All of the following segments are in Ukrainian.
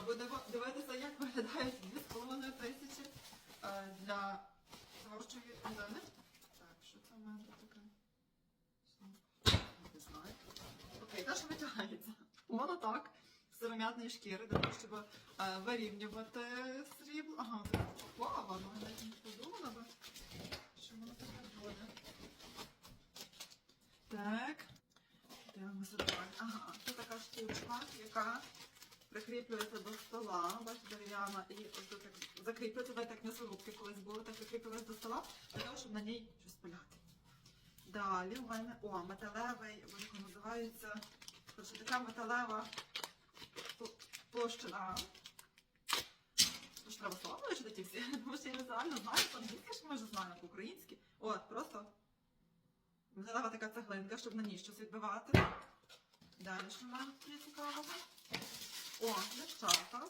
будемо дивитися, як виглядають 2,5 тисячі е, для творчої людини. Так, що це в мене таке? Не знаю. Окей, те, що витягається. Воно так. Сиром'ятної шкіри, для того, щоб е, вирівнювати срібло. Ага, так поплавано, навіть не подумала би, що воно таке буде. Так. Дивимося далі. Ага, це така штучка, яка прикріплюється до стола, бачите, дерев'яна, і ось тут так закріплюється, так як м'ясорубки колись були, так прикріплюється до стола, для того, щоб на ній щось пиляти. Далі у мене, о, металевий, вони називаються, коротше, така металева пл- площина. Тож треба слова вивчити всі, тому що я не реально знаю, по-англійськи ж може знаю, по-українськи. От, просто металева така цеглинка, щоб на ній щось відбивати. Далі що в мене цікавого? О, лищата.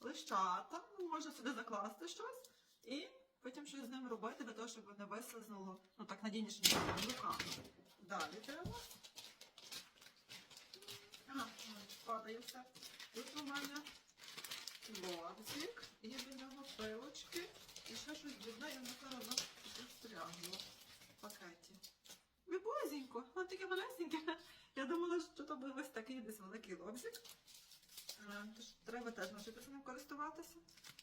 Лищата. Ну, можна сюди закласти щось і потім щось з ним робити для того, щоб не вислизнуло, ну так надійніше ніж руками. Далі треба. Ага, падає все. Тут у мене лобзик, і до нього пилочки, і ще щось дрібне, і воно воно застрягло в пакеті. Вибозінько, воно таке малесеньке. Я думала, що то буде ось такий десь лобзик. Е, треба теж навчитися ним користуватися.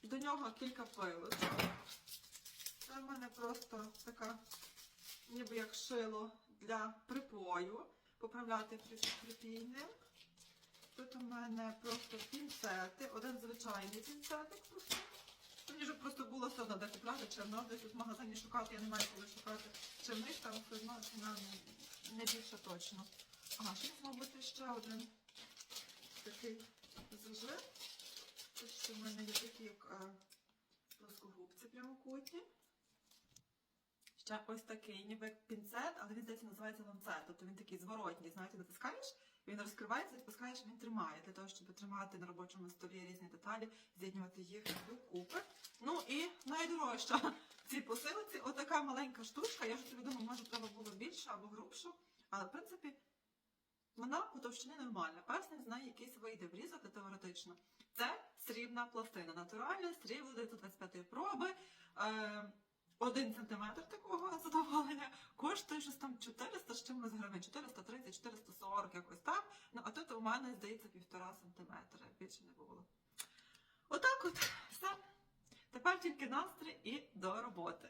До нього кілька пилочок. Це в мене просто така, ніби як шило для припою. Поправляти при- припійним. Тут у мене просто пінцети, один звичайний пінцетик. Мені вже просто було все одно де купляти, чи воно десь в магазині шукати, я не маю коли шукати. Чи в там все одно ціна не- більше точно. Ага, ще мав бути ще один такий зажим. Тут ще в мене є такі як е, плоскогубці прямокутні. Ще ось такий, ніби як пінцет, але він здається називається ланцет. Тобто він такий зворотній, знаєте, натискаєш, він розкривається, відпускаєш, він тримає для того, щоб тримати на робочому столі різні деталі, з'єднувати їх докупи. Ну і найдорожча в цій посилці отака маленька штучка. Я вже собі думаю, може треба було більше або грубшу. Але в принципі вона по товщині нормальна. Перснем з неї якийсь вийде врізати теоретично. Це срібна пластина. Натуральна, срібло 925 проби. Е, один сантиметр такого задоволення коштує щось там 400 з чимось гривень, 430, 440, якось так. Ну а тут у мене, здається, півтора сантиметра. Більше не було. Отак от, все. Тепер тільки настрій і до роботи.